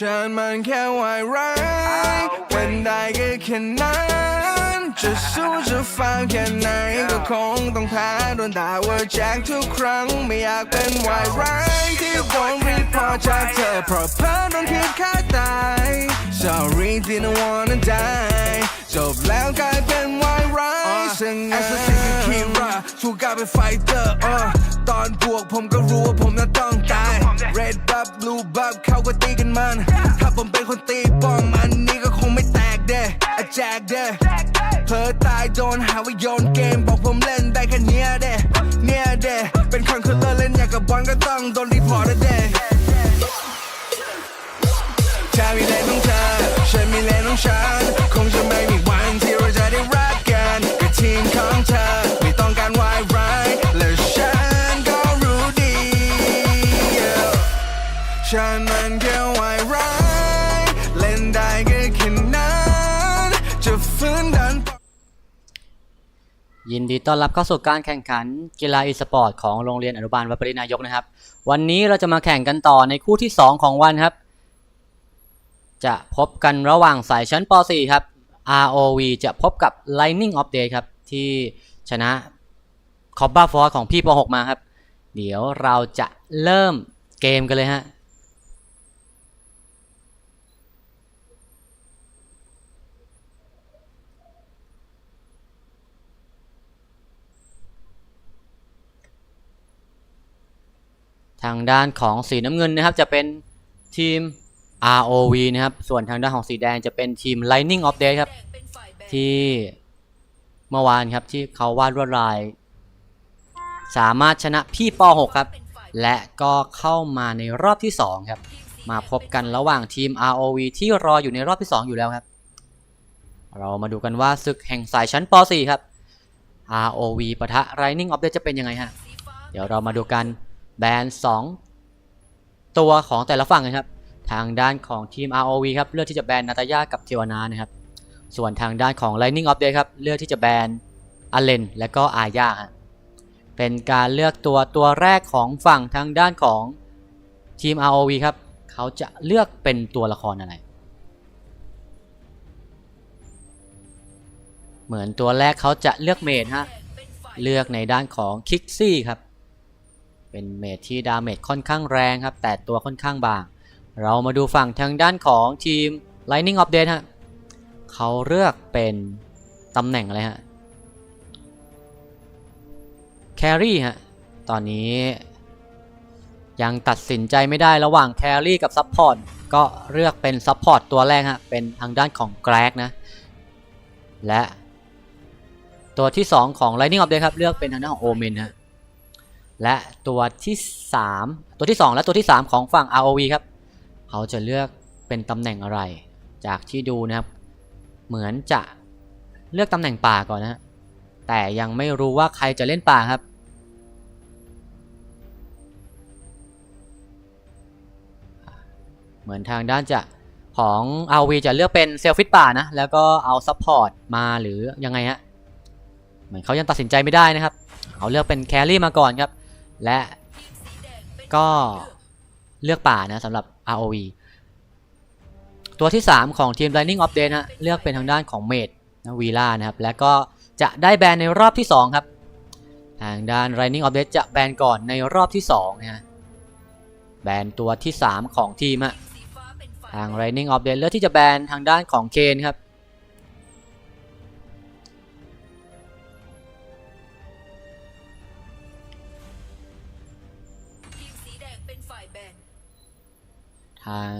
ฉันมันแค่วายร้ายเป็นได้ก็แค่นั้นจะสู้จะฟังแค่ไหนก็คงต้องแพ้โดนด่าว่าแจ็คทุกครั้งไม่อยากเป็นวายร้ายที่โดนรีพอร์ตจากเธอเพราะเพ้อโดนคิดฆ่าตาย Sorry didn't wanna die จบแล้วกลายเป็นวายร้ายซึ่งแอสซิสต์คีราสู้กลายเป็นไฟเตอร์ตอนบวกผมก็รู้ว่าผมจะต้อง แจกเด้เผลอตายโดนหาว่าโยนเกม บอกผมเล่นได้แค่เนี้ยเด้เนี่ยเด้เป็นคนคนเล่นอยากกับบอลก็ต้องโดนรีพอร์ตเด้เธอมีเลนของเธอฉันมีเลนของฉันคงจะไม่มีวันที่เราจะได้รักกันกับทีมของเธอไม่ต้องการวายร้ายและฉันก็รู้ดี ฉันมันแค่วายร้าย ยินดีต้อนรับเข้าสู่การแข่งขันกีฬาอีสปอร์ตของโรงเรียนอนุบาลวัดปรินายกนะครับ วันนี้เราจะมาแข่งกันต่อในคู่ที่ 2 ของวันครับ จะพบกันระหว่างสายชั้นป .4 ครับ ROV จะพบกับ Lightning of Day ครับ ที่ชนะคอบบ้าฟอร์ของพี่ป .6 มาครับ เดี๋ยวเราจะเริ่มเกมกันเลยฮะ ทางด้านของสีน้ำเงินนะครับ จะเป็นทีม ROV นะครับ ส่วนทางด้านของสีแดงจะเป็นทีม Lightning of Day ครับ ที่เมื่อวานครับที่เขาวาดลวดลาย สามารถชนะพี่ป .6 ครับ และก็เข้ามาในรอบที่ 2 ครับ มาพบกันระหว่างทีม ROV ที่รออยู่ในรอบที่ 2 อยู่แล้วครับ เรามาดูกันว่าศึกแห่งสายชั้นป .4 ครับ ROV ปะทะ Lightning of Day จะเป็นยังไงฮะ เดี๋ยวเรามาดูกัน แบน2ตัวของแต่ละฝั่งกันครับ ทางด้านของทีม ROV ครับเลือกที่จะแบนนาตาย่ากับเทวนานะครับ ส่วนทางด้านของ Lightning of Day ครับเลือกที่จะแบนอเลนและก็อาญาฮะเป็นการเลือกตัวตัวแรกของฝั่งทางด้านของทีม ROV ครับเขาจะเลือกเป็นตัวละครอะไร เหมือนตัวแรกเขาจะเลือกเมดฮะเลือกในด้านของคิกซี่ครับ เป็นเมดที่ดาเมจค่อนข้างแรงครับ แต่ตัวค่อนข้างบาง เรามาดูฝั่งทางด้านของทีม Lightning of Death ฮะเขาเลือกเป็นตำแหน่งอะไรฮะแครี่ฮะ ตอนนี้ ยังตัดสินใจไม่ได้ระหว่างแครี่กับซัพพอร์ตก็เลือกเป็นซัพพอร์ตตัวแรกฮะ เป็นทางด้านของแกรกนะ และ ตัวที่ 2 ของ Lightning of Death ครับ เลือกเป็นทางด้านของโอเมนฮะ และตัวที่ 3 ตัวที่ 2 และตัวที่ 3 ของฝั่ง ROV ครับ เขาจะเลือกเป็นตำแหน่งอะไร จากที่ดูนะครับ เหมือนจะเลือกตำแหน่งป่าก่อนนะแต่ยังไม่รู้ว่าใครจะเล่นป่าครับ เหมือนทางด้านจะของ ROV จะเลือกเป็นเซลฟิตป่านะ แล้วก็เอาซัพพอร์ตมาหรือยังไงฮะ เหมือนเขายังตัดสินใจไม่ได้นะครับ เขาเลือกเป็นแครี่มาก่อนครับ และก็เลือกป่านะสำหรับ ROV ตัวที่ 3 ของทีม Lightning of Day นะเลือกเป็นทางด้านของเมดนะวีล่านะครับ และก็จะได้แบนในรอบที่ 2 ครับ ทางด้าน Lightning of Day จะแบนก่อนในรอบที่2นะฮะแบนตัวที่ 3 ของทีมฮะทาง Lightning of Day เลือกที่จะแบนทางด้านของเคนครับ ทาง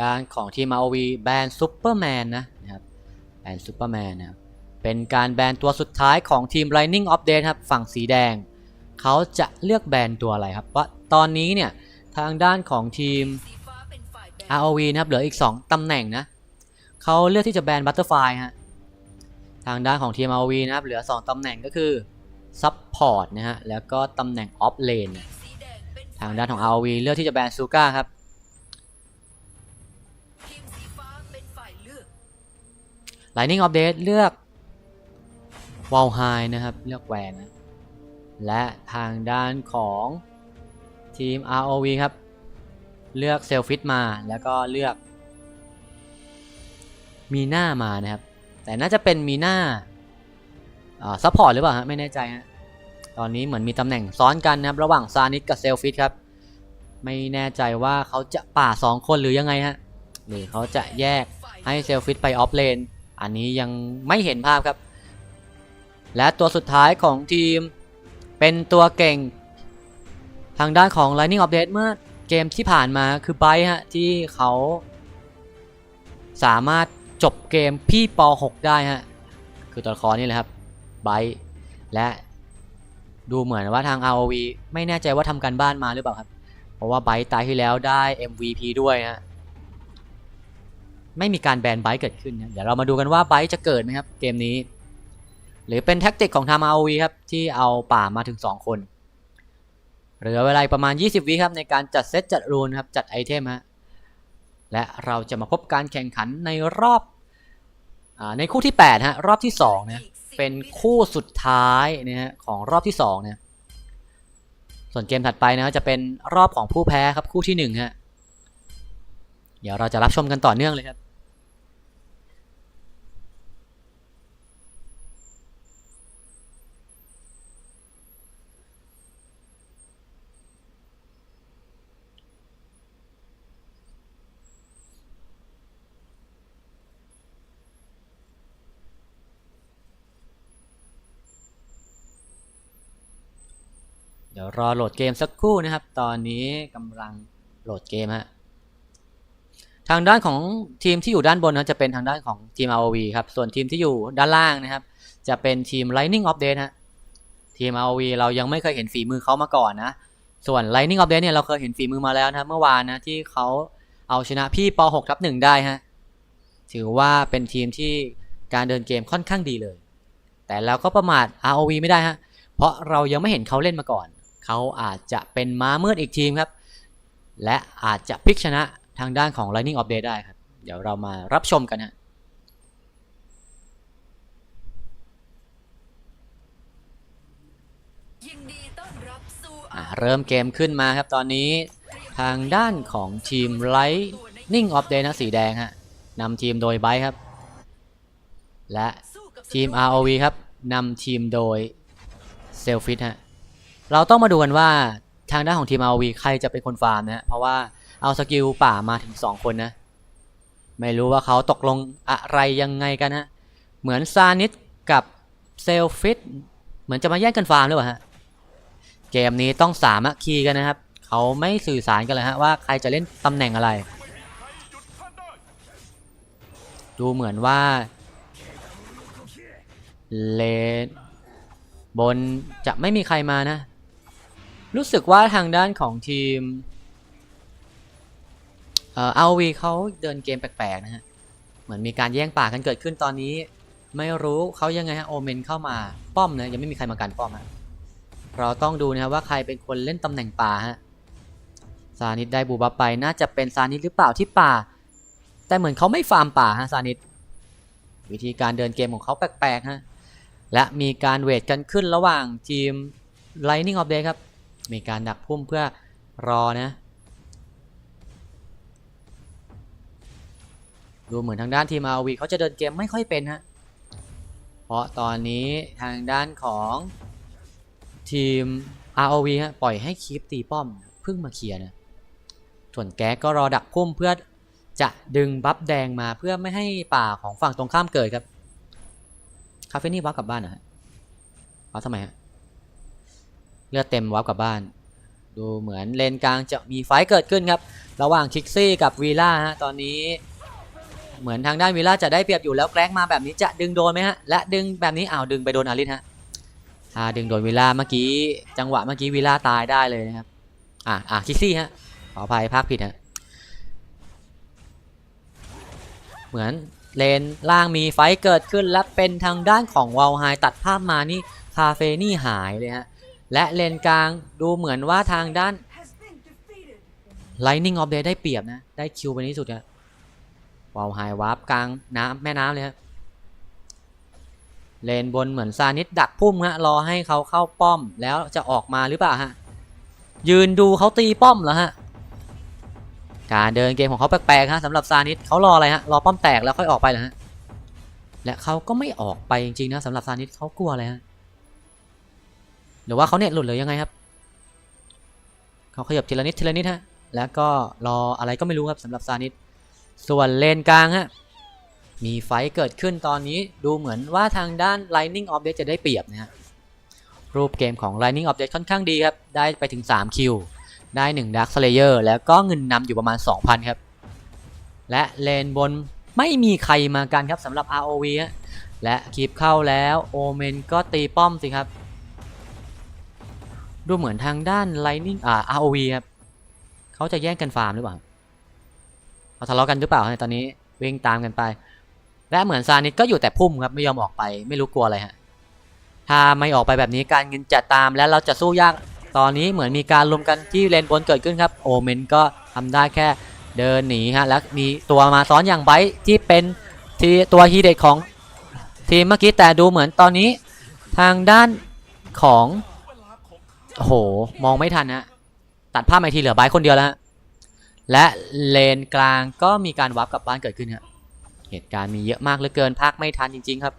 ด้านของทีม ROV แบนซูเปอร์แมนนะนะครับแบนซูเปอร์แมนนะครับเป็นการแบนตัวสุดท้ายของทีม Lightning of Day ครับฝั่งสีแดง เขาจะเลือกแบนตัวอะไรครับว่าตอนนี้เนี่ยทางด้านของทีมสีนฝ่ายแบน ROV นะครับเหลืออีก 2 ตำแหน่งนะเขาเลือกที่จะแบนบัตเตอร์ไฟฮะทางด้านของทีม ROV นะครับเหลือ 2 ตำแหน่งก็คือซับพอร์ตนะฮะแล้วก็ตำแหน่งออฟเลนสีแดงเป็น ทางด้านของ ROV เลือกที่จะแบนซูก้าครับทีมสีฟ้าเป็นฝ่ายเลือก Lightning update เลือกวอลไฮนะครับ เลือกแหวนนะและทางด้านของทีม ROV ครับ เลือกเซลฟิตมาแล้วก็เลือก มีหน้ามานะครับ แต่น่าจะเป็นมีหน้าซัพพอร์ตหรือเปล่าฮะไม่แน่ใจฮะ ตอนนี้เหมือนมีตำแหน่งซ้อนกันนะครับ ระหว่างซานิสกับเซลฟิตครับ ไม่แน่ใจว่าเขาจะป่าสองคนหรือยังไงฮะหรือเขาจะแยกให้เซลฟิตไปออฟเลน อันนี้ยังไม่เห็นภาพครับ และตัวสุดท้ายของทีมเป็นตัวเก่ง ทางด้านของ Lightning Update เมื่อเกมที่ผ่านมาคือไบฮะที่เขาสามารถจบเกมพี่ป .6 ได้ฮะ คือตัวละครนี่แหละครับไบและ ดูเหมือนว่าทาง ROV ไม่แน่ใจว่าทำการบ้านมาหรือเปล่าครับ เพราะว่าไบตายที่แล้วได้ MVP ด้วยฮะไม่มีการแบนไบเกิดขึ้นนะเดี๋ยวเรามาดูกันว่าไบจะเกิดไหมครับ เกมนี้ หรือเป็นแท็กติกของทาง ROV ครับ ที่เอาป่ามาถึง 2 คนเหลือเวลาประมาณ 20 วิครับในการจัดเซตจัดรูนครับจัดไอเทมฮะและเราจะมาพบการแข่งขันในรอบอในคู่ที่8ฮะรอบที่2นะ เป็นคู่สุดท้ายนะฮะของรอบที่2นะส่วนเกมถัดไปนะจะเป็นรอบของผู้แพ้ครับคู่ที่1ฮะเดี๋ยวเราจะรับชมกันต่อเนื่องเลยครับ ดี๋ยวรอโหลดเกมสักครู่นะครับ ตอนนี้กำลังโหลดเกมฮะทางด้านของทีมที่อยู่ด้านบนนะจะเป็นทางด้านของทีม ROV ครับ ส่วนทีมที่อยู่ด้านล่างนะครับ จะเป็นทีม Lightning Update ฮะทีม ROV เรายังไม่เคยเห็นฝีมือเขามาก่อนนะ ส่วน Lightning Update เนี่ยเราเคยเห็นฝีมือมาแล้วนะเมื่อวานนะที่เขาเอาชนะพี่ป .6 ทับหนึ่งได้ฮะถือว่าเป็นทีมที่การเดินเกมค่อนข้างดีเลย แต่เราก็ประมาท ROV ไม่ได้ฮะเพราะเรายังไม่เห็นเขาเล่นมาก่อน เขาอาจจะเป็นม้ามืดอีกทีมครับ และอาจจะพลิกชนะทางด้านของ Lightning Update ได้ครับ เดี๋ยวเรามารับชมกันฮะยินะเริ่มเกมขึ้นมาครับตอนนี้ทางด้านของทีม Lightning Update นะสีแดงฮะนำทีมโดยไบร์ครับ และทีม ROV ครับนำทีมโดยเซลฟิตฮะ เราต้องมาดูกันว่าทางด้านของทีม ROV ใครจะเป็นคนฟาร์มนะ เพราะว่าเอาสกิลป่ามาถึง 2 คนนะ ไม่รู้ว่าเขาตกลงอะไรยังไงกันฮะเหมือนซานิสกับเซลฟิตเหมือนจะมาแย่งกันฟาร์มหรือเปล่าฮะ เกมนี้ต้องสามัคคีกันนะครับ เขาไม่สื่อสารกันเลยฮะว่าใครจะเล่นตำแหน่งอะไร ดูเหมือนว่าเลนบนจะไม่มีใครมานะ รู้สึกว่าทางด้านของทีม เอ่อเอาวีเขาเดินเกมแปลกๆนะฮะ เหมือนมีการแย่งป่ากันเกิดขึ้นตอนนี้ ไม่รู้เขายังไงฮะโอเมนเข้ามาป้อมนะยังไม่มีใครมากันป้อมฮะเราต้องดูนะครับว่าใครเป็นคนเล่นตำแหน่งป่าฮะซานิดได้บูบับไปน่าจะเป็นซานิดหรือเปล่าที่ป่า แต่เหมือนเขาไม่ฟาร์มป่าฮะซานิดวิธีการเดินเกมของเขาแปลกๆฮะและมีการเวทกันขึ้นระหว่างทีม Lightning of Day ครับ มีการดักพุ่มเพื่อรอนะ ดูเหมือนทางด้านทีม RV เขาจะเดินเกมไม่ค่อยเป็นฮะ เพราะตอนนี้ทางด้านของทีม ROV ฮะปล่อยให้คีปตีป้อมเพิ่งมาเคลียร์นะส่วนแก๊กก็รอดักพุ่มเพื่อจะดึงบัฟแดงมาเพื่อไม่ให้ป่าของฝั่งตรงข้ามเกิดครับ คาเฟนี่วับกลับบ้านเหรอฮะวับทำไมฮะ เลือดเต็มวับกลับบ้าน ดูเหมือนเลนกลางจะมีไฟเกิดขึ้นครับ ระหว่างคิกซี่กับวีล่าฮะตอนนี้ เหมือนทางด้านวีล่าจะได้เปรียบอยู่แล้วแกล้งมาแบบนี้จะดึงโดนไหมฮะและดึงแบบนี้อ้าวดึงไปโดนอาริสฮะถ้าดึงโดนวีล่าเมื่อกี้ จังหวะเมื่อกี้วีล่าตายได้เลยนะครับอะอะคิกซี่ฮะขออภัยภาคผิดฮะเหมือนเลนล่างมีไฟเกิดขึ้นและเป็นทางด้านของวอลไฮตัดภาพมานี่คาเฟนี่หายเลยฮะ และเลนกลางดูเหมือนว่าทางด้าน Lightning of Day ได้เปรียบนะ ได้คิวไปที่สุดฮะวอลไฮวาร์ปกลางน้ำแม่น้ำเลยฮะเลนบนเหมือนซานิดดักพุ่มฮะรอให้เขาเข้าป้อมแล้วจะออกมาหรือเปล่าฮะยืนดูเขาตีป้อมเหรอฮะการเดินเกมของเขาแปลกๆฮะสำหรับซานิดเขารออะไรฮะรอป้อมแตกแล้วค่อยออกไปเหรอฮะและเขาก็ไม่ออกไปจริงๆนะสำหรับซานิสเขากลัวอะไรฮะ หรือว่าเขาเน็ตหลุดหรือยังไงครับเขาขยับทีละนิดทีละนิดฮะแล้วก็รออะไรก็ไม่รู้ครับสำหรับซานิสส่วนเลนกลางฮะมีไฟเกิดขึ้นตอนนี้ดูเหมือนว่าทางด้าน Lightning of Death จะได้เปรียบนะฮะรูปเกมของ Lightning of Death ค่อนข้างดีครับ ได้ไปถึง 3 คิว ได้ 1 Dark Slayer แล้วก็เงินนำอยู่ประมาณ 2,000 ครับ และเลนบนไม่มีใครมากันครับสำหรับ ROV ฮะและคลิปเข้าแล้วโอเมนก็ตีป้อมสิครับ ดูเหมือนทางด้าน Lightning อ่า ROV ครับเขาจะแย่งกันฟาร์มหรือเปล่าเขาทะเลาะกันหรือเปล่าในตอนนี้วิ่งตามกันไป และเหมือนซานิสก็อยู่แต่พุ่มครับไม่ยอมออกไปไม่รู้กลัวอะไรฮะถ้าไม่ออกไปแบบนี้การเงินจะตามและเราจะสู้ยากตอนนี้เหมือนมีการรวมกันที่เลนบนเกิดขึ้นครับโอเมนก็ทำได้แค่เดินหนีฮะแล้วมีตัวมาซ้อนอย่างไบที่เป็นที่ตัวฮีเด็ดของทีมเมื่อกี้แต่ดูเหมือนตอนนี้ทางด้านของ โอ้โห มองไม่ทันฮะ ตัดภาพไปทีเหลือไบค์คนเดียวแล้วฮะ และเลนกลางก็มีการวับกลับบ้านเกิดขึ้นฮะ เหตุการณ์มีเยอะมากเหลือเกินภาคไม่ทันจริง ๆ ครับ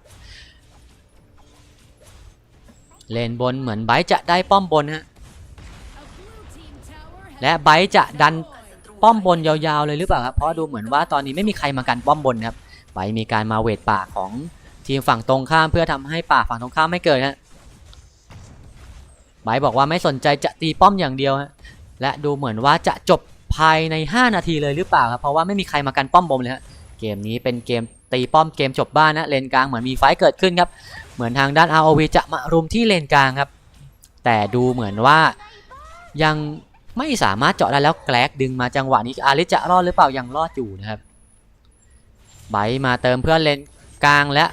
เลนบนเหมือนไบค์จะได้ป้อมบนฮะ และไบค์จะดันป้อมบนยาวๆเลยหรือเปล่าครับ เพราะดูเหมือนว่าตอนนี้ไม่มีใครมากันป้อมบนครับ ไบค์มีการมาเวทป่าของทีมฝั่งตรงข้ามเพื่อทำให้ป่าฝั่งตรงข้ามไม่เกิดฮะ ไบบอกว่าไม่สนใจจะตีป้อมอย่างเดียวฮะและดูเหมือนว่าจะจบภายใน 5 นาทีเลยหรือเปล่าครับเพราะว่าไม่มีใครมากันป้อมบนเลยฮะเกมนี้เป็นเกมตีป้อมเกมจบบ้านนะเลนกลางเหมือนมีไฟเกิดขึ้นครับเหมือนทางด้าน ROV จะมารุมที่เลนกลางครับ แต่ดูเหมือนว่ายังไม่สามารถเจาะได้แล้วแกลกดึงมาจังหวะนี้อาริจะรอดหรือเปล่ายังรอดอยู่นะครับไบมาเติมเพื่อนเลนกลางและ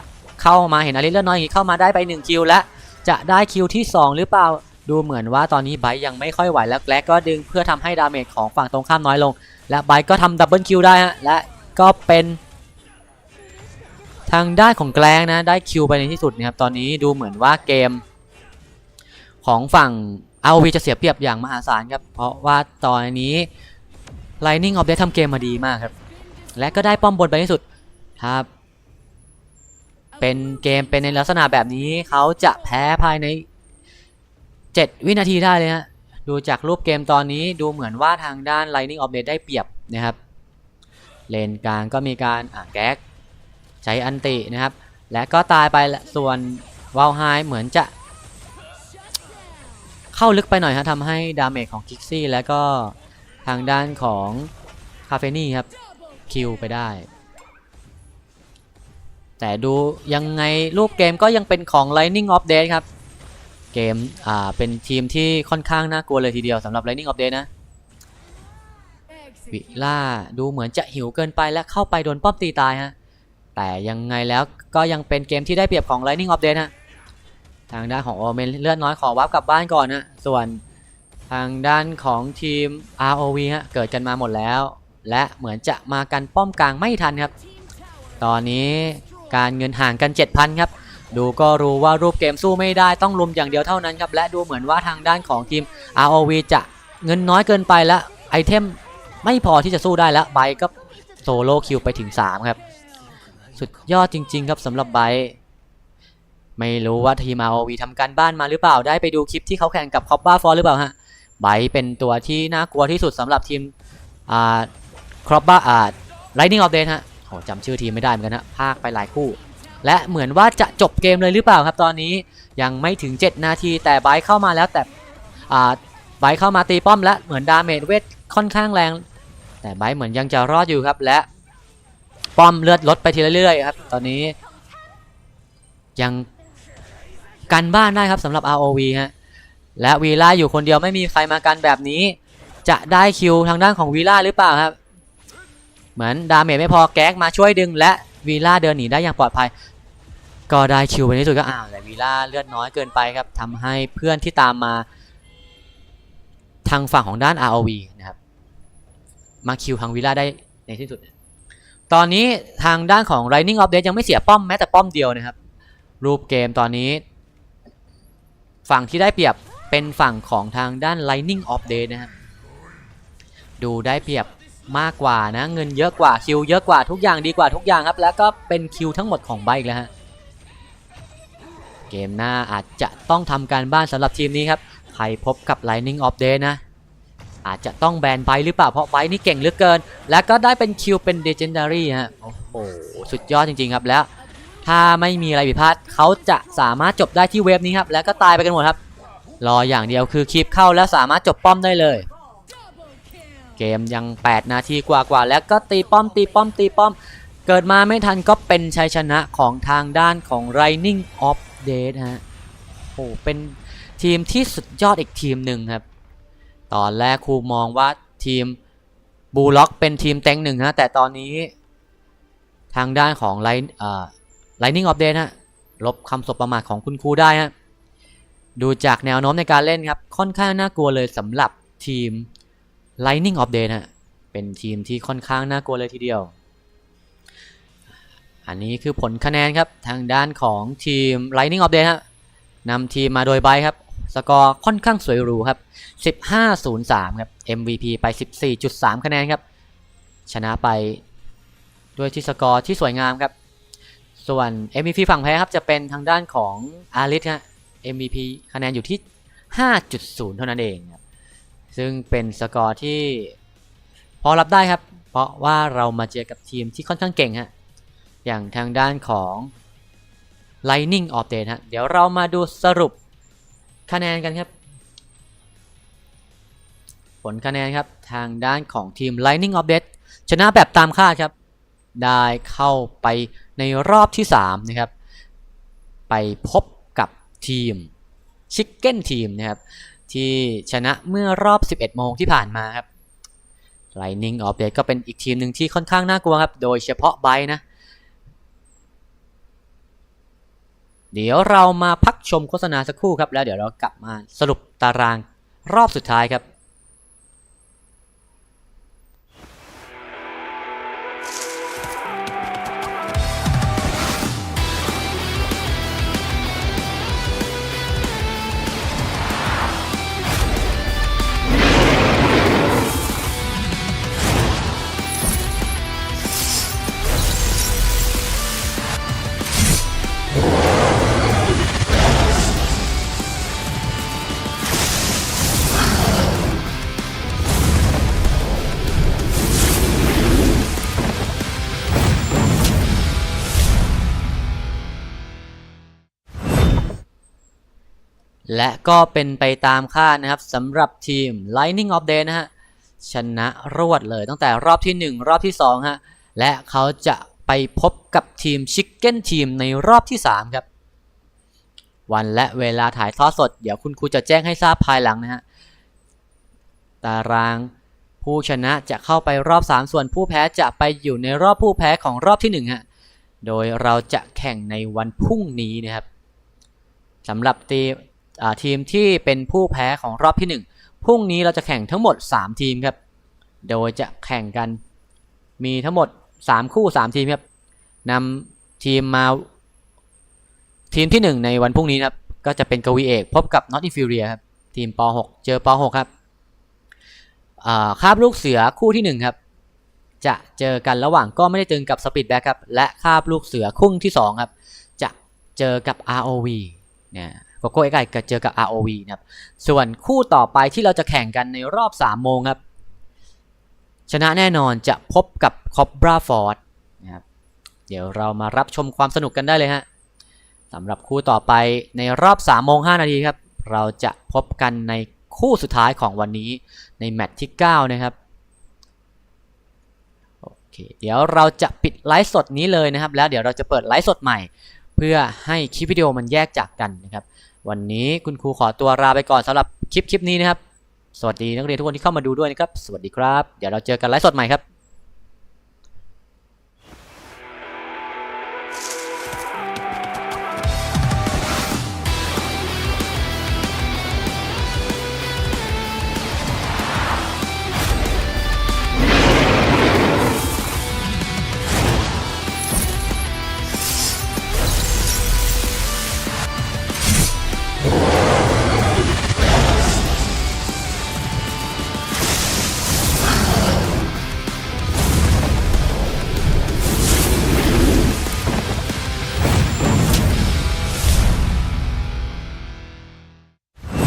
เข้ามาเห็นอาริเลือดน้อยอย่างนี้เข้ามาได้ไป1คิวและจะได้คิวที่ 2 หรือเปล่า ดูเหมือนว่าตอนนี้ไบร์ยังไม่ค่อยไหวแล้วแกลกก็ดึงเพื่อทำให้ดาเมจของฝั่งตรงข้ามน้อยลง และไบร์ก็ทำดับเบิลคิวได้ฮะและก็เป็น ทางด้านของแกลงนะได้คิวไปในที่สุดนะครับตอนนี้ดูเหมือนว่าเกม ของฝั่ง ROV จะเสียเปรียบอย่างมหาศาลครับเพราะว่าตอนนี้ Lightning of Death ทำเกมมาดีมากครับ และก็ได้ป้อมบนไปในที่สุดถ้าเป็นเกมเป็นในลักษณะแบบนี้เขาจะแพ้ภายใน 7 วินาทีได้เลยฮะ ดูจากรูปเกมตอนนี้ดูเหมือนว่าทางด้าน Lightning of d a t ได้เปรียบนะครับ เลนกลางก็มีการอะแก๊กใช้อันตินะครับ และก็ตายไปส่วนวาลไฮเหมือนจะ เข้าลึกไปหน่อยฮะทำให้ดาเมจของคิกซี่และก็ทางด้านของคาเฟนี่ครับคิวไปได้ แต่ดูยังไงรูปเกมก็ยังเป็นของ Lightning of d a t ครับ กมอ่าเป็นทีมที่ค่อนข้างน่ากลัวเลยทีเดียวสำหรับ Lightning of Death นะวิล่าดูเหมือนจะหิวเกินไปและเข้าไปโดนป้อมตีตายฮะแต่ยังไงแล้วก็ยังเป็นเกมที่ได้เปรียบของ Lightning of Death ฮะทางด้านของโอเมนเลือดน้อยขอวับกลับบ้านก่อนฮะส่วนทางด้านของทีม ROV ฮะเกิดกันมาหมดแล้ว และเหมือนจะมากันป้อมกลางไม่ทันครับ ตอนนี้การเงินห่างกัน 7,000 ครับ ดูก็รู้ว่ารูปเกมสู้ไม่ได้ต้องลุมอย่างเดียวเท่านั้นครับและดูเหมือนว่าทางด้านของทีม ROV จะเงินน้อยเกินไปและไอเทมไม่พอที่จะสู้ได้แล้วไบก็โซโล่คิวไปถึง 3 ครับ สุดยอดจริง ๆ ครับสำหรับไบไม่รู้ว่าทีม ROV ทำการบ้านมาหรือเปล่าได้ไปดูคลิปที่เขาแข่งกับคอปบ้าฟอร์หรือเปล่าฮะไบเป็นตัวที่น่ากลัวที่สุดสำหรับทีมอ่าครอปบ้าอ่า Lightning of Death ฮะโหจำชื่อทีมไม่ได้เหมือนกันฮะภาคไปหลายคู่ และเหมือนว่าจะจบเกมเลยหรือเปล่าครับตอนนี้ยังไม่ถึง 7 นาทีแต่ไบเข้ามาแล้วแต่ไบเข้ามาตีป้อมและเหมือนดาเมจเวทค่อนข้างแรง แต่ไบเหมือนยังจะรอดอยู่ครับและป้อมเลือดลดไปทีละเรื่อยๆครับตอนนี้ ยังกันบ้านได้ครับสำหรับ ROV ฮะและวีล่าอยู่คนเดียวไม่มีใครมากันแบบนี้ จะได้คิวทางด้านของวีล่าหรือเปล่าครับ เหมือนดาเมจไม่พอแก๊กมาช่วยดึงและ วีล่าเดินหนีได้อย่างปลอดภัย ก็ได้คิวไปในที่สุดก็อ้าวแต่วีล่าเลือดน้อยเกินไปครับทำให้เพื่อนที่ตามมาทางฝั่งของด้าน ROV นะครับมาคิวทางวีล่าได้ในที่สุด ตอนนี้ทางด้านของ Lightning of Death ยังไม่เสียป้อมแม้แต่ป้อมเดียวนะครับ รูปเกมตอนนี้ ฝั่งที่ได้เปรียบเป็นฝั่งของทางด้าน Lightning of Death นะครับดูได้เปรียบ มากกว่านะ เงินเยอะกว่าคิวเยอะกว่าทุกอย่างดีกว่าทุกอย่างครับ แล้วก็เป็นคิวทั้งหมดของไบค์แล้วฮะเกมหน้าอาจจะต้องทำการบ้านสำหรับทีมนี้ครับใครพบกับ Lightning of Day นะ อาจจะต้องแบนไบค์หรือเปล่าเพราะไบค์นี่เก่งเหลือเกิน แล้วก็ได้เป็นคิวเป็น Legendary ฮะโอ้โหสุดยอดจริง ๆ ครับแล้ว ถ้าไม่มีอะไรผิดพลาดเขาจะสามารถจบได้ที่เวฟนี้ครับแล้วก็ตายไปกันหมดครับ รออย่างเดียวคือคลิปเข้าแล้วสามารถจบป้อมได้เลย เกมยัง 8 นาทีกว่าๆแล้วก็ตีป้อมตีป้อมตีป้อม เกิดมาไม่ทันก็เป็นชัยชนะของทางด้านของ Rising of Dead ฮะโอ้เป็นทีมที่สุดยอดอีกทีมหนึ่งครับ ตอนแรกครูมองว่าทีมบูล็อกเป็นทีมเต็งหนึ่งฮะแต่ตอนนี้ ทางด้านของไลน์อ่า Lightning of Dead ฮะลบคำสบประมาทของคุณครูได้ฮะดูจากแนวโน้มในการเล่นครับ ค่อนข้างน่ากลัวเลยสำหรับทีม Lightning of Day ฮะเป็นทีมที่ค่อนข้างน่ากลัวเลยทีเดียว อันนี้คือผลคะแนนครับทางด้านของทีม Lightning of Day ฮะนำทีมมาโดยไบร์ครับ สกอร์ค่อนข้างสวยหรูครับ 15-03 ครับ MVP ไป 14.3 คะแนนครับ ชนะไปด้วยที่สกอร์ที่สวยงามครับ ส่วน MVP ฝั่งแพ้ครับจะเป็นทางด้านของอาริสฮะ MVP คะแนนอยู่ที่ 5.0 เท่านั้นเองครับ ซึ่งเป็นสกอร์ที่พอรับได้ครับ เพราะว่าเรามาเจอกับทีมที่ค่อนข้างเก่งฮะ อย่างทางด้านของ Lightning of Day ฮะ เดี๋ยวเรามาดูสรุปคะแนนกันครับ ผลคะแนนครับ ทางด้านของทีม Lightning of Death ชนะแบบตามคาดครับ ได้เข้าไปในรอบที่ 3 นะครับ ไปพบกับทีม Chicken Team นะครับ ที่ชนะเมื่อรอบ 11 โมงที่ผ่านมาครับ Lightning of d a t ก็เป็นอีกทีมหนึ่งที่ค่อนข้างน่ากลัวครับ โดยเฉพาะไบนะ เดี๋ยวเรามาพักชมโฆษณาสักครู่ครับ แล้วเดี๋ยวเรากลับมาสรุปตารางรอบสุดท้ายครับ และก็เป็นไปตามคาดนะครับสำหรับทีม Lightning of Day นะฮะชนะรวดเลยตั้งแต่รอบที่ 1 รอบที่2ฮะและเขาจะไปพบกับทีม Chicken Team ในรอบที่ 3 ครับ วันและเวลาถ่ายทอดสด เดี๋ยวคุณครูจะแจ้งให้ทราบภายหลังนะฮะตารางผู้ชนะจะเข้าไปรอบ 3 ส่วนผู้แพ้จะไปอยู่ในรอบผู้แพ้ของรอบที่1ฮะโดยเราจะแข่งในวันพรุ่งนี้นะครับสำหรับทีม ทีมที่เป็นผู้แพ้ของรอบที่ 1 พรุ่งนี้เราจะแข่งทั้งหมด 3 ทีมครับ โดยจะแข่งกันมีทั้งหมด 3 คู่ 3 ทีมครับนำทีมมาทีมที่ 1 ในวันพรุ่งนี้นะครับ ก็จะเป็นกวีเอกพบกับ Not Inferior ครับ ทีมป .6 เจอป .6 ครับคาบลูกเสือคู่ที่ 1 ครับ จะเจอกันระหว่างก็ไม่ได้ตึงกับ Speed Back ครับ และคาบลูกเสือคู่ที่ 2 ครับ จะเจอกับ ROV เนี่ย โกโก้เอ็กไก็เจอกับ ROV นะครับ ส่วนคู่ต่อไปที่เราจะแข่งกันในรอบ3โมงครับ ชนะแน่นอนจะพบกับ Cobra Force นะครับ เดี๋ยวเรามารับชมความสนุกกันได้เลยฮะสำหรับคู่ต่อไปในรอบ3โมง5นาทีครับ เราจะพบกันในคู่สุดท้ายของวันนี้ในแมตช์ที่ 9 นะครับโอเคเดี๋ยวเราจะปิดไลฟ์สดนี้เลยนะครับ แล้วเดี๋ยวเราจะเปิดไลฟ์สดใหม่ เพื่อให้คลิปวิดีโอมันแยกจากกันนะครับ วันนี้คุณครูขอตัวลาไปก่อนสำหรับคลิปคลิปนี้นะครับ สวัสดีนักเรียนทุกคนที่เข้ามาดูด้วยนะครับ สวัสดีครับ เดี๋ยวเราเจอกันไลฟ์สดใหม่ครับ